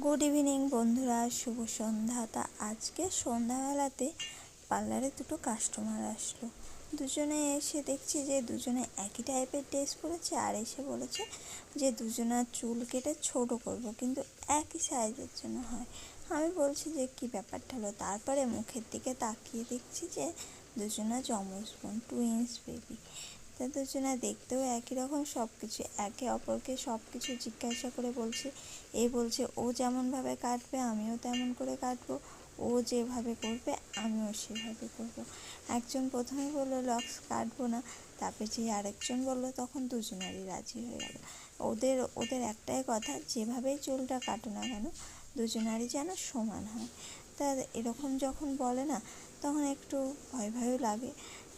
Good evening বন্ধুরা। শুভ সন্ধ্যা। তা আজকে সন্ধ্যাবেলাতে পার্লারে দুটো কাস্টমার আসলো। দুজনে এসে দেখছি যে দুজনে একই টাইপের ড্রেস পরেছে আর এসে বলেছে যে দুজনার চুল কেটে ছোট করব, কিন্তু একই সাইজের জন্য হয়। আমি বলছি যে, কি ব্যাপারটা হলো? তারপরে মুখের দিকে তাকিয়ে দেখছি যে দুজনা যমজ বোন টুইন্স বেবি তা দুজনা দেখতেও একই রকম সব কিছু একে অপরকে সব কিছু জিজ্ঞাসা করে বলছে। এ বলছে, ও যেমনভাবে কাটবে, আমিও তেমন করে কাটবো। ও যেভাবে করবে, আমিও সেভাবে করব। একজন প্রথমে বলল, লক্স, কাটবো না। তারপরে যে আরেকজন বলল, তখন দুজনারই রাজি হয়ে গেল। ওদের ওদের একটাই কথা, যেভাবেই চুলটা কাটো না কেন, দুজনারই যেন সমান হয়। তা এরকম যখন বলে না, তখন একটু ভয় ভয়ও লাগে।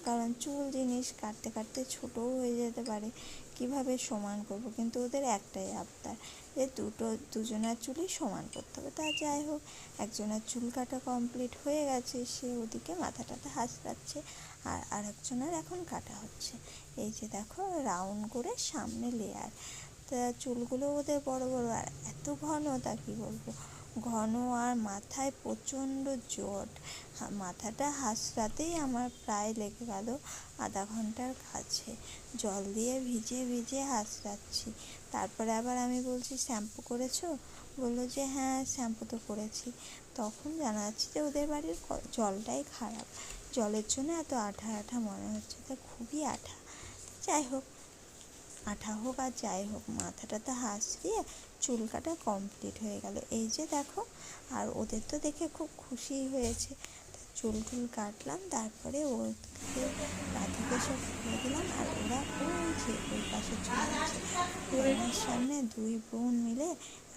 কারণ চুল জিনিস কাটতে কাটতে ছোটও হয়ে যেতে পারে। কীভাবে সমান করব? কিন্তু ওদের একটাই আবদার, যে দুটো, দুজনের চুলই সমান করতে হবে। তা যাই হোক, একজনের চুল কাটা কমপ্লিট হয়ে গেছে, সে ওদিকে মাথাটাতে হাসপাচ্ছে আর আরেকজনের এখন কাটা হচ্ছে। এই যে দেখো রাউন্ড করে সামনে লেয়ার তা চুলগুলো ওদের বড় বড় আর এত ঘন, তা কী বলব? ঘন আর মাথায় প্রচণ্ড জট। মাথাটা হাসরাতেই আমার প্রায় লেগে গেল আধা ঘণ্টার কাছে। জল দিয়ে ভিজে ভিজে হাসরাচ্ছি। তারপরে আবার আমি বলছি, শ্যাম্পু করেছ? বলল যে হ্যাঁ শ্যাম্পু তো করেছি। তখন জানা যাচ্ছে যে, ওদের বাড়ির জলটাই খারাপ। জলের জন্য এত আঠা আঠা মনে হচ্ছে, তা খুবই আঠা। যাই হোক আঠা হোক আর যাই হোক, মাথাটা তো হাসিয়ে চুল কাটা কমপ্লিট হয়ে গেল। এই যে দেখো, আর ওদের তো দেখে খুব খুশি হয়েছে। চুল টুল কাটলাম, তারপরে ওকে থেকে সব খুলে দিলাম, আর ওরা ওই ওই পাশে চলে আমার সামনে দুই বোন মিলে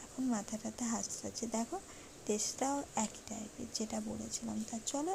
এখন মাথাটাতে হাসতে হচ্ছে দেখো টেস্টটাও একই টাইপের যেটা বলেছিলাম। তা চলো